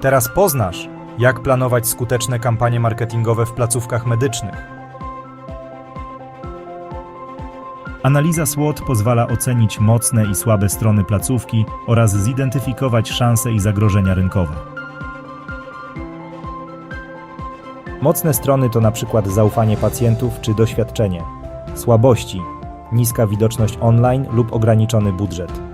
Teraz poznasz, jak planować skuteczne kampanie marketingowe w placówkach medycznych. Analiza SWOT pozwala ocenić mocne i słabe strony placówki oraz zidentyfikować szanse i zagrożenia rynkowe. Mocne strony to przykład zaufanie pacjentów czy doświadczenie. Słabości niska widoczność online lub ograniczony budżet.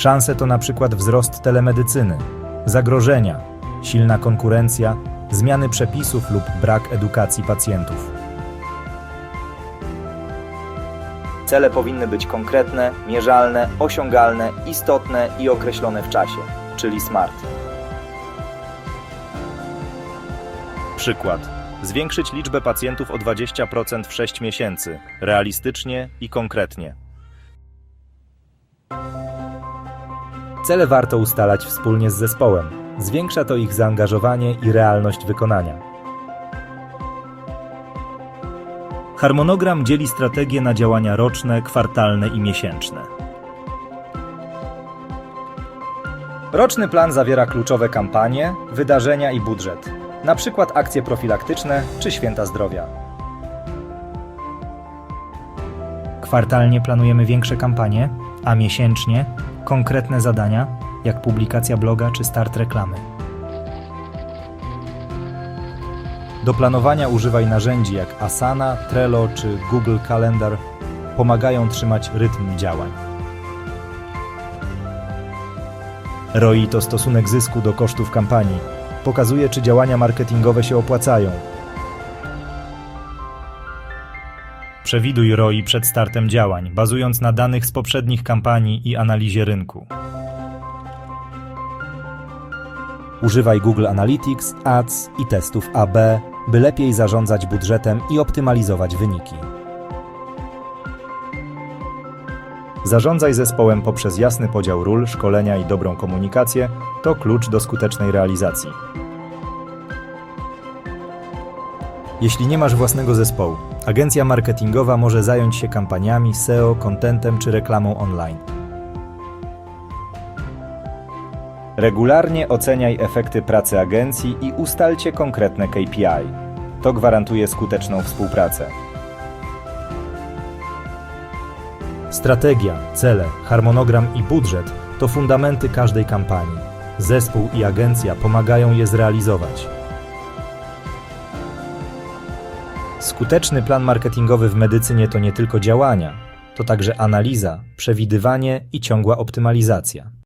Szanse to na przykład wzrost telemedycyny, zagrożenia, silna konkurencja, zmiany przepisów lub brak edukacji pacjentów. Cele powinny być konkretne, mierzalne, osiągalne, istotne i określone w czasie, czyli SMART. Przykład. Zwiększyć liczbę pacjentów o 20% w 6 miesięcy, realistycznie i konkretnie. Cele warto ustalać wspólnie z zespołem. Zwiększa to ich zaangażowanie i realność wykonania. Harmonogram dzieli strategie na działania roczne, kwartalne i miesięczne. Roczny plan zawiera kluczowe kampanie, wydarzenia i budżet, na przykład akcje profilaktyczne czy święta zdrowia. Kwartalnie planujemy większe kampanie, a miesięcznie konkretne zadania, jak publikacja bloga czy start reklamy. Do planowania używaj narzędzi jak Asana, Trello czy Google Calendar. Pomagają trzymać rytm działań. ROI to stosunek zysku do kosztów kampanii. Pokazuje, czy działania marketingowe się opłacają. Przewiduj ROI przed startem działań, bazując na danych z poprzednich kampanii i analizie rynku. Używaj Google Analytics, Ads i testów AB, by lepiej zarządzać budżetem i optymalizować wyniki. Zarządzaj zespołem poprzez jasny podział ról, szkolenia i dobrą komunikację to klucz do skutecznej realizacji. Jeśli nie masz własnego zespołu, agencja marketingowa może zająć się kampaniami SEO, contentem czy reklamą online. Regularnie oceniaj efekty pracy agencji i ustalcie konkretne KPI. To gwarantuje skuteczną współpracę. Strategia, cele, harmonogram i budżet to fundamenty każdej kampanii. Zespół i agencja pomagają je zrealizować. Skuteczny plan marketingowy w medycynie to nie tylko działania, to także analiza, przewidywanie i ciągła optymalizacja.